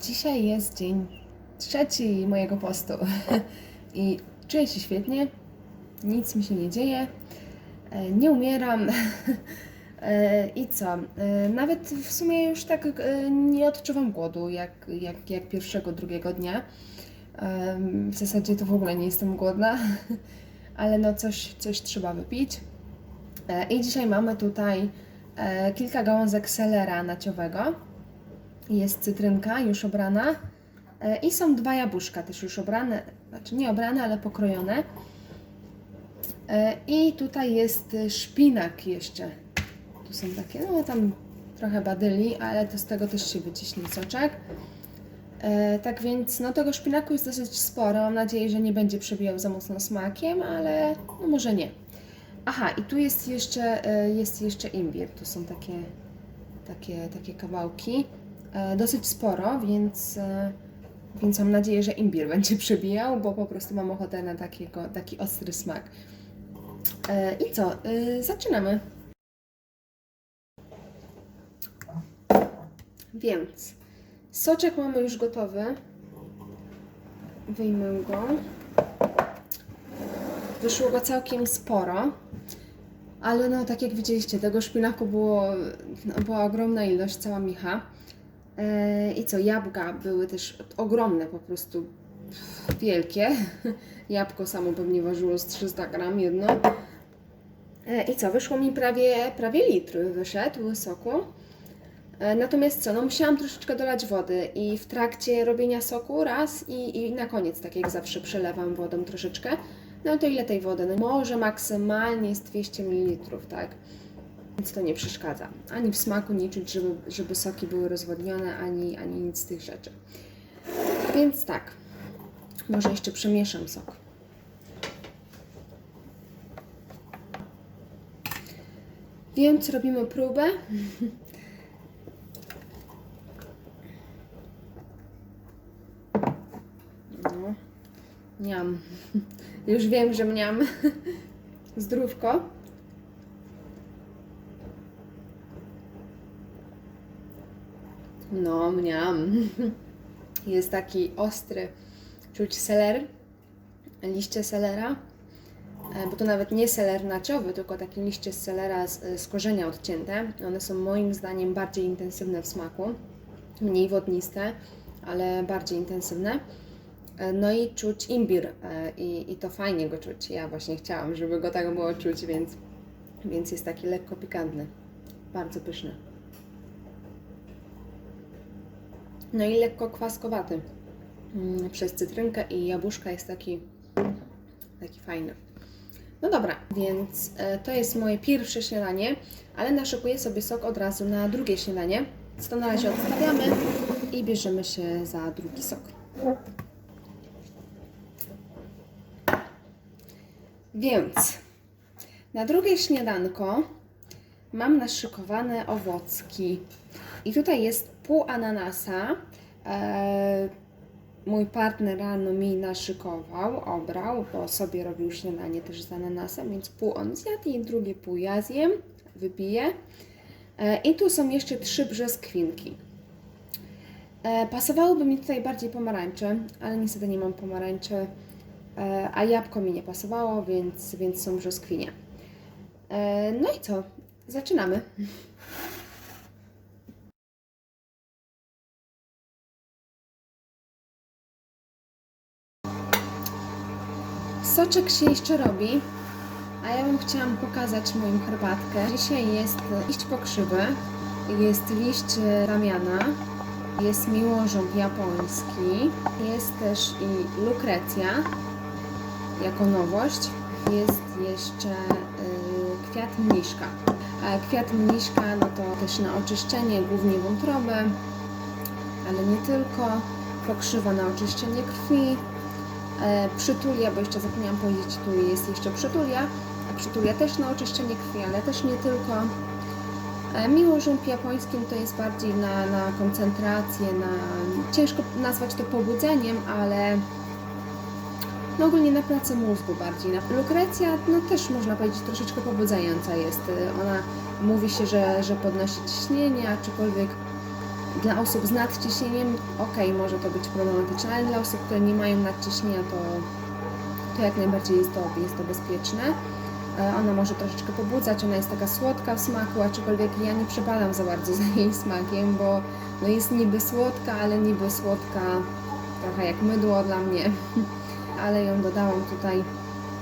Dzisiaj jest dzień trzeci mojego postu i czuję się świetnie, nic mi się nie dzieje, nie umieram i co? Nawet w sumie już tak nie odczuwam głodu jak, jak, jak pierwszego, drugiego dnia. W zasadzie to w ogóle nie jestem głodna, ale no coś, coś trzeba wypić. I dzisiaj mamy tutaj kilka gałązek selera naciowego. Jest cytrynka już obrana e, i są dwa jabłuszka też już obrane, znaczy nie obrane, ale pokrojone. E, I tutaj jest e, szpinak jeszcze. Tu są takie, no tam trochę badyli, ale to z tego też się wyciśnie soczek. Tak więc no tego szpinaku jest dosyć sporo. Mam nadzieję, że nie będzie przebijał za mocno smakiem, ale no może nie. Aha, i tu jest jeszcze, jest jeszcze imbir. Tu są takie, takie, takie kawałki. E, dosyć sporo, więc, e, więc mam nadzieję, że imbir będzie przebijał, bo po prostu mam ochotę na takiego, taki ostry smak. E, I co? Zaczynamy. Więc soczek mamy już gotowy. Wyjmę go. Wyszło go całkiem sporo. Ale no, tak jak widzieliście, tego szpinaku było, no, była ogromna ilość, cała micha. E, I co, jabłka były też ogromne, po prostu wielkie. Jabłko samo pewnie ważyło z 300 gram jedno. E, I co, wyszło mi prawie, prawie litr wyszedł soku. E, Natomiast co, no musiałam troszeczkę dolać wody i w trakcie robienia soku raz i, i na koniec, tak jak zawsze, przelewam wodą troszeczkę. No to ile tej wody? No może maksymalnie jest 200 ml, tak? Więc to nie przeszkadza. Ani w smaku nie żeby, żeby soki były rozwodnione, ani, ani nic z tych rzeczy. Więc tak, może jeszcze przemieszam sok. Więc robimy próbę. No, Miam. Już wiem, że mniam. Zdrówko. No, mniam. Jest taki ostry. Czuć seler, liście selera. E, Bo to nawet nie seler naciowy, tylko takie liście z selera z, z korzenia odcięte. One są moim zdaniem bardziej intensywne w smaku. Mniej wodniste, ale bardziej intensywne. E, No i czuć imbir e, i, i to fajnie go czuć. Ja właśnie chciałam, żeby go tak było czuć, więc, więc jest taki lekko pikantny. Bardzo pyszny. No i lekko kwaskowaty. Mm, Przez cytrynkę i jabłuszka jest taki, taki fajny. No dobra, więc e, to jest moje pierwsze śniadanie, ale naszykuję sobie sok od razu na drugie śniadanie. Więc to na razie odstawiamy i bierzemy się za drugi sok. Więc na drugie śniadanko mam naszykowane owocki. I tutaj jest pół ananasa. E, mój partner rano mi naszykował, obrał, bo sobie robił śniadanie też z ananasem, więc pół on zjadł i drugie pół ja zjem, wypiję. E, I tu są jeszcze trzy brzoskwinki. E, pasowałoby mi tutaj bardziej pomarańcze, ale niestety nie mam pomarańczy, e, a jabłko mi nie pasowało, więc, więc są brzoskwinie. No i co? Zaczynamy. Soczek się jeszcze robi, a ja bym chciałam pokazać moją herbatkę. Dzisiaj jest liść pokrzywy, jest liść ramiana, jest miłożąg japoński, jest też i lukrecja jako nowość. Jest jeszcze y, kwiat mniszka. A kwiat mniszka no to też na oczyszczenie głównie wątroby, ale nie tylko. Pokrzywa na oczyszczenie krwi, przytulia, bo jeszcze zapomniałam powiedzieć, tu jest jeszcze przytulia, przytulia też na oczyszczenie krwi, ale też nie tylko. E, miłożąb japońskim to jest bardziej na, na koncentrację, na ciężko nazwać to pobudzeniem, ale no ogólnie na pracę mózgu bardziej. Lukrecja no też można powiedzieć troszeczkę pobudzająca jest. E, Ona mówi się, że, że podnosi ciśnienie, aczkolwiek Dla osób z nadciśnieniem, ok, może to być problematyczne, ale dla osób, które nie mają nadciśnienia, to, to jak najbardziej jest to, jest to bezpieczne. E, Ona może troszeczkę pobudzać, ona jest taka słodka w smaku, aczkolwiek ja nie przepadam za bardzo za jej smakiem, bo no jest niby słodka, ale niby słodka trochę jak mydło dla mnie. Ale ją dodałam tutaj,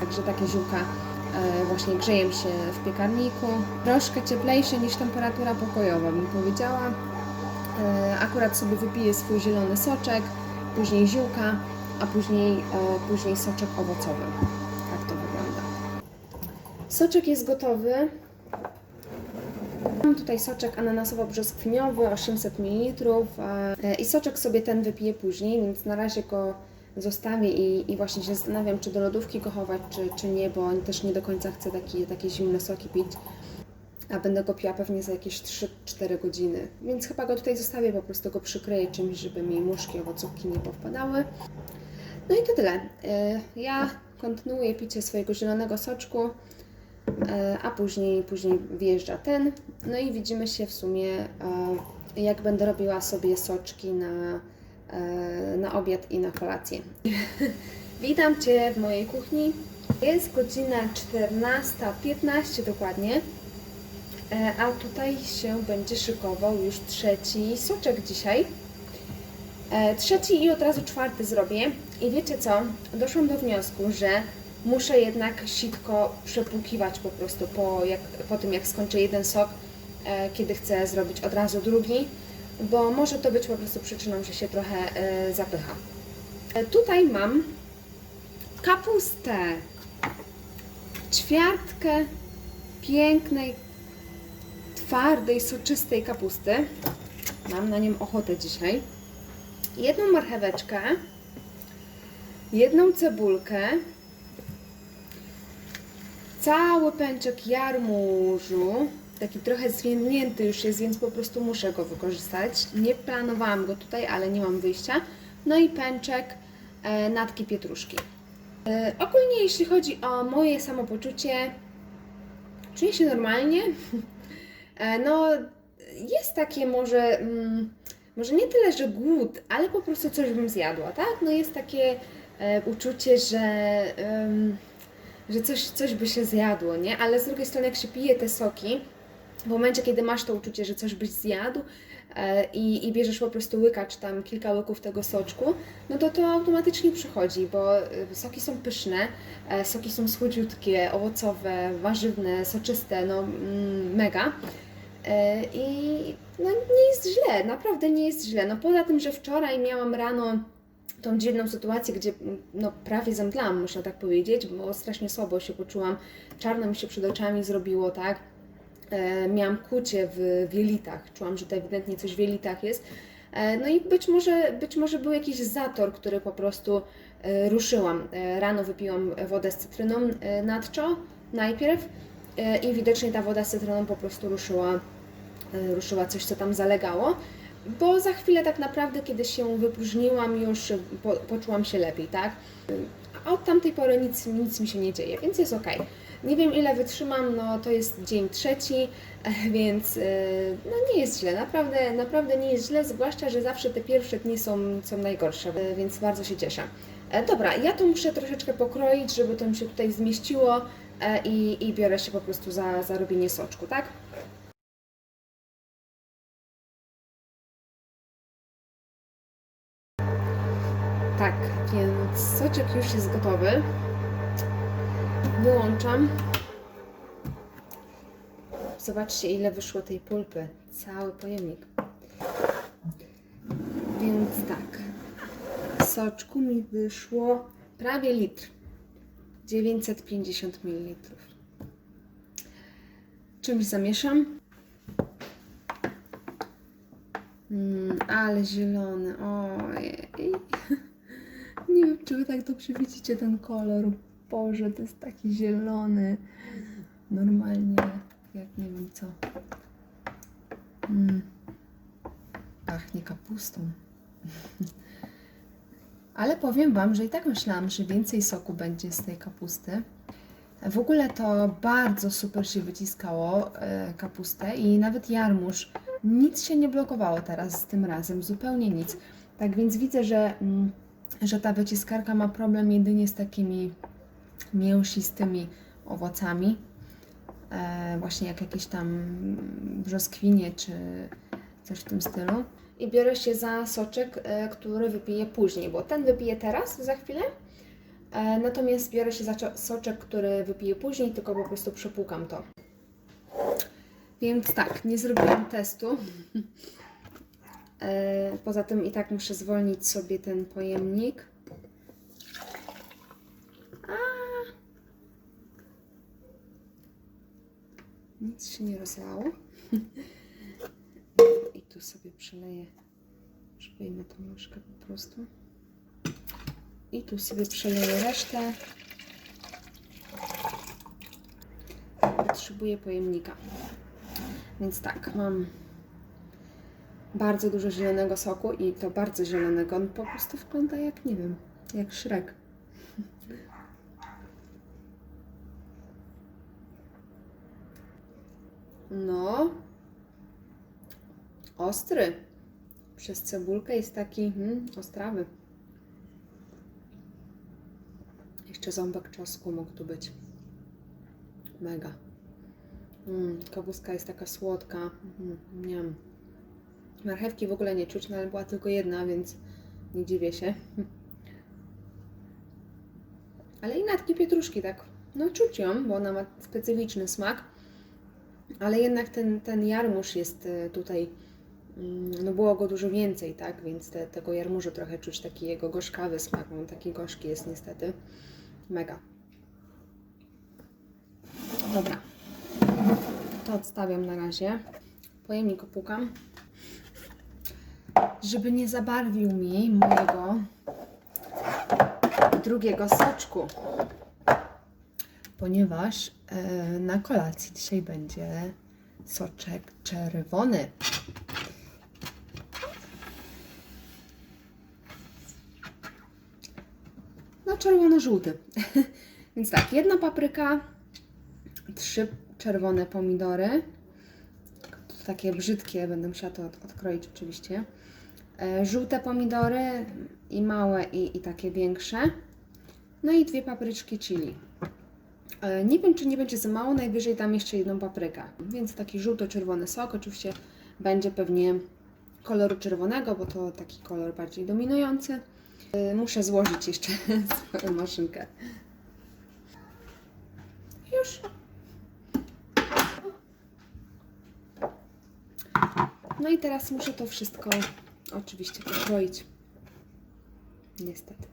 także takie ziółka e, właśnie grzeją się w piekarniku. Troszkę cieplejsze niż temperatura pokojowa, bym powiedziała. E, Akurat sobie wypiję swój zielony soczek, później ziółka, a później, e, później soczek owocowy. Tak to wygląda. Soczek jest gotowy. Mam tutaj soczek ananasowo-brzoskwiniowy 800 ml e, i soczek sobie ten wypiję później, więc na razie go zostawię i, i właśnie się zastanawiam, czy do lodówki go chować, czy, czy nie, bo też nie do końca chcę taki, takie zimne soki pić, a będę go piła pewnie za jakieś 3-4 godziny, więc chyba go tutaj zostawię, po prostu go przykryję czymś, żeby mi muszki, owocówki nie powpadały. No i to tyle. E, Ja kontynuuję picie swojego zielonego soczku. E, a później, później wjeżdża ten. No i widzimy się w sumie, e, jak będę robiła sobie soczki na, na obiad i na kolację. Witam Cię w mojej kuchni. Jest godzina 14.15 dokładnie, a tutaj się będzie szykował już trzeci soczek dzisiaj. E, Trzeci i od razu czwarty zrobię. I wiecie co? Doszłam do wniosku, że muszę jednak sitko przepłukiwać po prostu po, jak, po tym, jak skończę jeden sok, e, kiedy chcę zrobić od razu drugi, bo może to być po prostu przyczyną, że się trochę e, zapycha. E, tutaj mam kapustę, ćwiartkę pięknej, twardej, soczystej kapusty. Mam na nią ochotę dzisiaj jedną marcheweczkę, jedną cebulkę, cały pęczek jarmużu, taki trochę zwiędnięty już jest, więc po prostu muszę go wykorzystać. Nie planowałam go tutaj, ale nie mam wyjścia. No i pęczek e, natki pietruszki. E, ogólnie jeśli chodzi o moje samopoczucie, czuję się normalnie. E, no, jest takie może... Mm, może nie tyle, że głód, ale po prostu coś bym zjadła, tak? No jest takie e, uczucie, że, że coś, coś by się zjadło, nie? Ale z drugiej strony, jak się pije te soki, w momencie, kiedy masz to uczucie, że coś byś zjadł i, i bierzesz po prostu łyka, czy tam kilka łyków tego soczku, no to to automatycznie przychodzi, bo e, soki są pyszne, e, soki są słodziutkie, owocowe, warzywne, soczyste, no mm, mega. E, I no, nie jest źle, naprawdę nie jest źle. No poza tym, że wczoraj miałam rano tą dziwną sytuację, gdzie no, prawie zemdlałam, można tak powiedzieć, bo strasznie słabo się poczułam, czarno mi się przed oczami zrobiło, tak? E, miałam kucie w wielitach, czułam, że to ewidentnie coś w wielitach jest. E, no i być może, być może był jakiś zator, który po prostu e, ruszyłam. Rano wypiłam wodę z cytryną nadczo najpierw i widocznie ta woda z cytryną po prostu ruszyła ruszyła coś, co tam zalegało, bo za chwilę tak naprawdę, kiedy się wypróżniłam już, po, poczułam się lepiej, tak? A od tamtej pory nic, nic mi się nie dzieje, więc jest ok. Nie wiem ile wytrzymam, no to jest dzień trzeci, więc e, no nie jest źle, naprawdę, naprawdę nie jest źle, zwłaszcza, że zawsze te pierwsze dni są, są najgorsze, e, więc bardzo się cieszę. E, Dobra, ja to muszę troszeczkę pokroić, żeby to mi się tutaj zmieściło e, i, i biorę się po prostu za, za robienie soczku, tak? Tak, więc soczek już jest gotowy. Wyłączam. Zobaczcie, ile wyszło tej pulpy. Cały pojemnik. Więc tak. Soczku mi wyszło prawie litr. 950 ml. Czymś zamieszam. Mm, ale zielony. Ojej. Nie wiem, czy wy tak dobrze widzicie ten kolor. Boże, to jest taki zielony. Normalnie, jak nie wiem co. Mm. Pachnie kapustą. Ale powiem Wam, że i tak myślałam, że więcej soku będzie z tej kapusty. W ogóle to bardzo super się wyciskało e, kapustę i nawet jarmuż nic się nie blokowało teraz tym razem, zupełnie nic. Tak więc widzę, że, mm, że ta wyciskarka ma problem jedynie z takimi mięsistymi owocami. E, właśnie jak jakieś tam brzoskwinie czy coś w tym stylu. I biorę się za soczek, e, który wypiję później, bo ten wypiję teraz, za chwilę. E, natomiast biorę się za soczek, który wypiję później, tylko po prostu przepłukam to. Więc tak, nie zrobiłam testu. Poza tym i tak muszę zwolnić sobie ten pojemnik. A. Nic się nie rozlało. I tu sobie przeleję. Wyjmę tą łyżkę po prostu. I tu sobie przeleję resztę. Potrzebuję pojemnika. Więc tak, mam bardzo dużo zielonego soku i to bardzo zielonego. On po prostu wygląda jak, nie wiem, jak szrek. No, ostry. Przez cebulkę jest taki hmm, ostrawy. Jeszcze ząbek czosnku mógł tu być. Mega. Mm, jest taka słodka. Mm, nie Marchewki w ogóle nie czuć, no ale była tylko jedna, więc nie dziwię się. Ale i natki pietruszki tak, no czuć ją, bo ona ma specyficzny smak. Ale jednak ten, ten jarmuż jest y, tutaj, mm, no było go dużo więcej, tak? Więc te, tego jarmużu trochę czuć, taki jego gorzkawy smak, on taki gorzki jest niestety. Mega. Dobra. To odstawiam na razie. Pojemnik opłukam. Żeby nie zabarwił mi mojego drugiego soczku. Ponieważ e, na kolacji dzisiaj będzie soczek czerwony. No, czerwono-żółty. Więc tak, jedna papryka, trzy czerwone pomidory. Takie brzydkie, będę musiała to od, odkroić oczywiście. E, żółte pomidory i małe i, i takie większe. No i dwie papryczki chili. E, nie wiem, czy nie będzie za mało, najwyżej dam jeszcze jedną paprykę. Więc taki żółto-czerwony sok, oczywiście będzie pewnie koloru czerwonego, bo to taki kolor bardziej dominujący. E, muszę złożyć jeszcze swoją maszynkę. Już. No i teraz muszę to wszystko oczywiście pokroić. Niestety.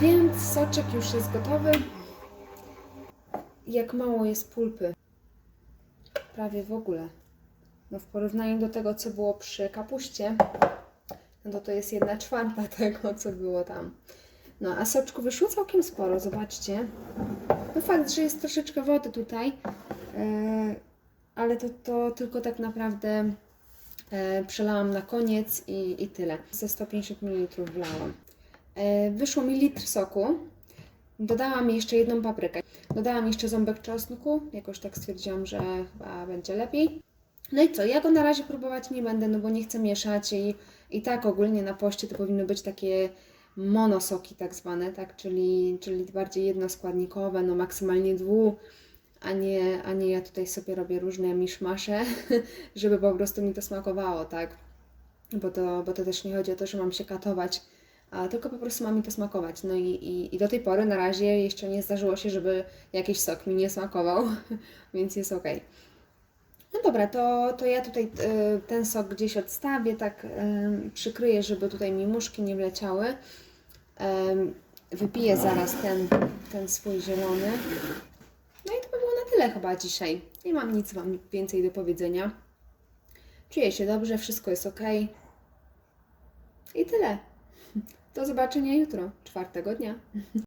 Więc soczek już jest gotowy. Jak mało jest pulpy. Prawie w ogóle. No w porównaniu do tego, co było przy kapuście, no to to jest jedna czwarta tego, co było tam. No a soczku wyszło całkiem sporo, zobaczcie. No fakt, że jest troszeczkę wody tutaj, yy, ale to, to tylko tak naprawdę yy, przelałam na koniec i, i tyle. Ze 150 ml wlałam. Yy, wyszło mi litr soku. Dodałam jeszcze jedną paprykę. Dodałam jeszcze ząbek czosnku. Jakoś tak stwierdziłam, że chyba będzie lepiej. No i co? Ja go na razie próbować nie będę, no bo nie chcę mieszać i, i tak ogólnie na poście to powinny być takie monosoki tak zwane, tak? Czyli, czyli bardziej jednoskładnikowe, no maksymalnie dwu, a nie, a nie ja tutaj sobie robię różne miszmasze, żeby po prostu mi to smakowało, tak? Bo to, bo to też nie chodzi o to, że mam się katować, tylko po prostu ma mi to smakować. No i, i, i do tej pory na razie jeszcze nie zdarzyło się, żeby jakiś sok mi nie smakował, więc jest ok. No dobra, to, to ja tutaj y, ten sok gdzieś odstawię, tak y, przykryję, żeby tutaj mi muszki nie wleciały. Wypiję zaraz ten, ten swój zielony. No i to by było na tyle chyba dzisiaj. Nie mam nic Wam więcej do powiedzenia. Czuję się dobrze, wszystko jest ok. I tyle. Do zobaczenia jutro, czwartego dnia.